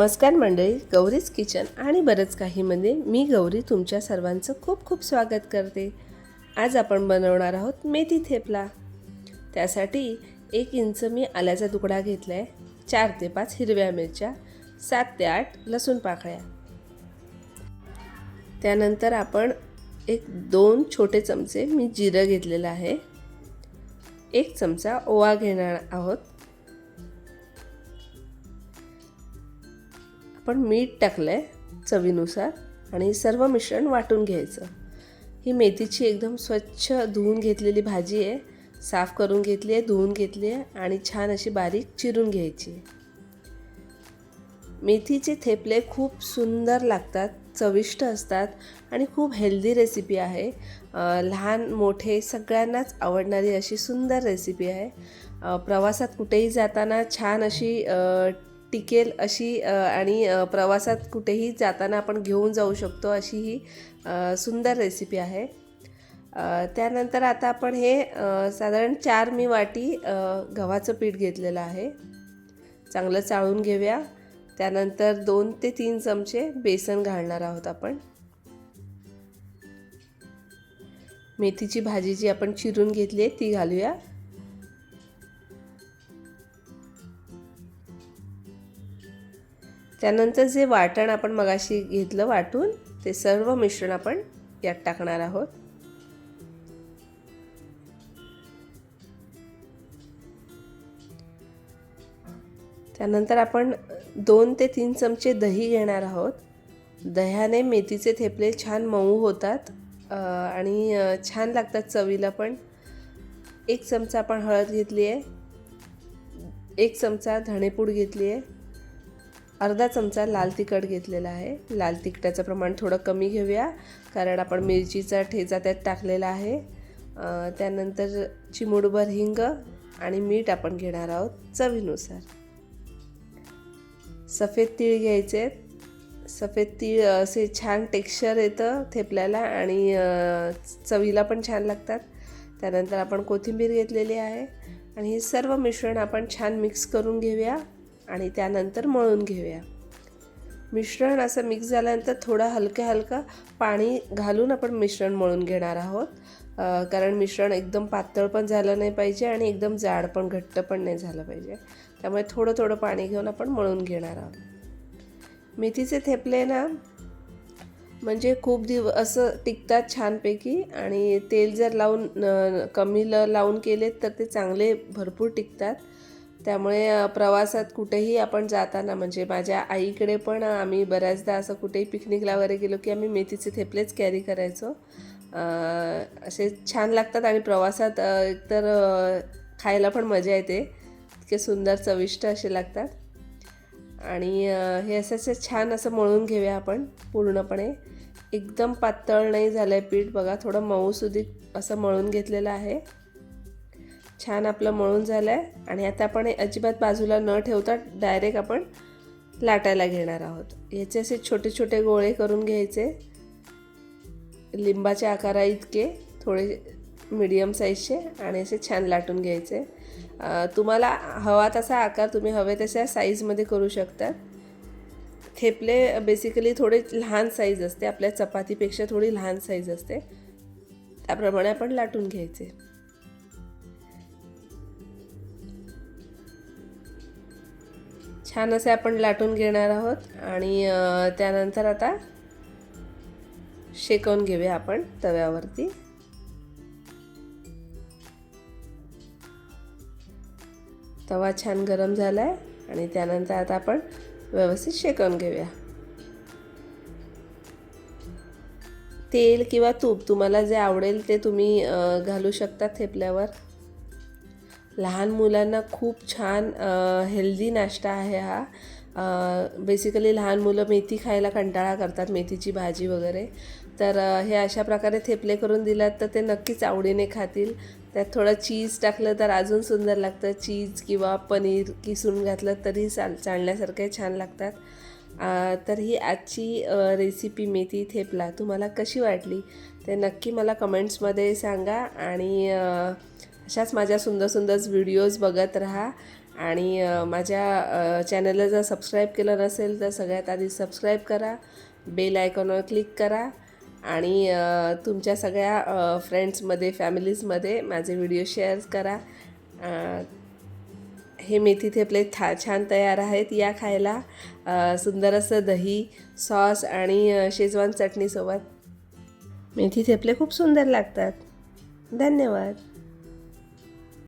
नमस्कार मंडळी गौरीज किचन आणि बरंच काहीमध्ये मी गौरी तुमच्या सर्वांचं खूप खूप स्वागत करते. आज आपण बनवणार आहोत मेथी थेपला. त्यासाठी एक इंच मी आल्याचा तुकडा घेतला आहे चार ते पाच हिरव्या मिरच्या सात ते आठ लसूण पाकळ्या. त्यानंतर आपण एक दोन छोटे चमचे मी जिरं घेतलेलं आहे. एक चमचा ओवा घेणार आहोत. आपण मीठ टाकलं आहे चवीनुसार आणि सर्व मिश्रण वाटून घ्यायचं. ही मेथीची एकदम स्वच्छ धुवून घेतलेली भाजी आहे. साफ करून घेतली आहे धुवून घेतली आहे आणि छान अशी बारीक चिरून घ्यायची. मेथीचे थेपले खूप सुंदर लागतात चविष्ट असतात आणि खूप हेल्दी रेसिपी आहे. लहान मोठे सगळ्यांनाच आवडणारी अशी सुंदर रेसिपी आहे. प्रवासात कुठेही जाताना छान अशी टिकेल अशी आणि प्रवासात कुठेही जाताना आपण घेऊन जाऊ शकतो अशी ही सुंदर रेसिपी आहे. त्यानंतर आता आपण हे साधारण चार मी वाटी गव्हाचं पीठ घेतलेलं आहे. चांगलं चाळून घेऊया. त्यानंतर दोन ते तीन चमचे बेसन घालणार आहोत आपण. मेथीची भाजी जी आपण चिरून घेतली आहे ती घालूया. त्यानंतर जे वाटण आपण मगाशी घेतलं वाटून ते सर्व मिश्रण आपण यात टाकणार आहोत. त्यानंतर आपण दोन ते तीन चमचे दही घेणार आहोत. दह्याने मेथीचे थेपले छान मऊ होतात आणि छान लागतात चवीला पण. एक चमचा आपण हळद घेतली आहे एक चमचा धणेपूड घेतली आहे अर्धा चमचा लाल तिखट घेतलेला आहे. लाल तिखटाचं प्रमाण थोडं कमी घेऊया कारण आपण मिरचीचा ठेचा त्यात टाकलेला आहे. त्यानंतर चिमूडभर हिंग आणि मीठ आपण घेणार आहोत चवीनुसार. सफेद तीळ घ्यायचे. सफेद तीळ असे छान टेक्स्चर येतं थेपल्याला आणि चवीला पण छान लागतात. त्यानंतर आपण कोथिंबीर घेतलेली आहे आणि हे सर्व मिश्रण आपण छान मिक्स करून घेऊया. आणि त्यानंतर मळून घेऊया. मिश्रण असं मिक्स झाल्यानंतर थोडं हलकं हलकं पाणी घालून आपण मिश्रण मळून घेणार आहोत. कारण मिश्रण एकदम पातळ पण झालं नाही पाहिजे आणि एकदम जाड पण घट्ट पण नाही झालं पाहिजे. त्यामुळे थोडं थोडं पाणी घेऊन आपण मळून घेणार आहोत. मेथीचे थेपले ना म्हणजे खूप दिव असं टिकतात छानपैकी आणि तेल जर लावून कमी ल लावून केलेत तर ते चांगले भरपूर टिकतात. त्यामुळे प्रवासात कुठेही आपण जाताना म्हणजे माझ्या आईकडे पण आम्ही बऱ्याचदा असं कुठेही पिकनिकला वगैरे गेलो की आम्ही मेथीचे थेपलेच कॅरी करायचो. असे छान लागतात आणि प्रवासात एकतर खायला पण मजा येते. इतके सुंदर चविष्ट असे लागतात. आणि हे असं असं छान असं मळून घेऊया आपण पूर्णपणे. एकदम पातळ नाही झालं आहे पीठ बघा थोडं मऊसुदीत असं मळून घेतलेलं आहे. छान आपलं मळून झालं आहे आणि आता आपण अजिबात बाजूला न ठेवता डायरेक्ट आपण लाटायला घेणार आहोत. याचे असे छोटे छोटे गोळे करून घ्यायचे. लिंबाच्या आकारा इतके थोडे मीडियम साईजचे आणि असे छान लाटून घ्यायचे. तुम्हाला हवा तसा आकार तुम्ही हवे तशा साईजमध्ये करू शकता. थेपले बेसिकली थोडे लहान साईज असते आपल्या चपातीपेक्षा थोडी लहान साईज असते. त्याप्रमाणे आपण लाटून घ्यायचे. छान असे आपण लाटून घेणार आहोत आणि त्यानंतर आता शेकवून घेऊया आपण तव्यावरती. तवा छान गरम झाला आहे आणि त्यानंतर आता आपण व्यवस्थित शेकवून घेऊया. तेल किंवा तूप तुम्हाला जे आवडेल ते तुम्ही घालू शकता थेपल्यावर. लहान मुलांना खूप छान हेल्दी नाश्ता आहे हा. बेसिकली लहान मुलं मेथी खायला कंटाळा करतात मेथीची भाजी वगैरे. तर हे अशा प्रकारे थेपले करून दिलात तर ते नक्कीच आवडीने खातील. त्यात थोडं चीज टाकलं तर अजून सुंदर लागतं. चीज किंवा पनीर किसून घातलं तरी चाल चालण्यासारखे छान लागतात. तर ही आजची रेसिपी मेथी थेपला. तुम्हाला कशी वाटली ते नक्की मला कमेंट्समध्ये सांगा आणि अशाच माझ्या सुंदर सुंदर व्हिडिओज बघत राहा. आणि माझ्या चॅनलला जर सबस्क्राईब केलं नसेल तर सगळ्यात आधी सबस्क्राईब करा बेल आयकॉनवर क्लिक करा. आणि तुमच्या सगळ्या फ्रेंड्समध्ये फॅमिलीजमध्ये माझे व्हिडिओ शेअर करा. हे मेथी थेपले था छान तयार आहेत या खायला. सुंदर असं दही सॉस आणि शेजवान चटणीसोबत मेथी थेपले खूप सुंदर लागतात. धन्यवाद.